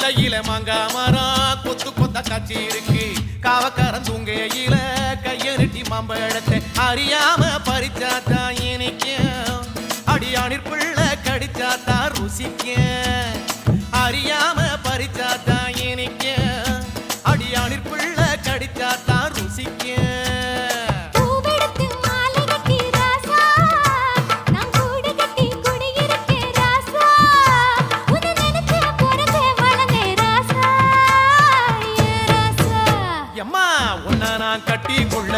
கொல்லையில மங்காமரம் கொத்து கொத்த காட்சி இருக்கு. காவக்காரன் தூங்கையில கைய நெட்டி மாம்பழத்தை அறியாம பறிச்சாத்தா இனிக்கும் அடியானிற்குள்ள கடிச்சாத்தா ருசிக்க. அறியாம உன்னை நான் கட்டி கொள்ள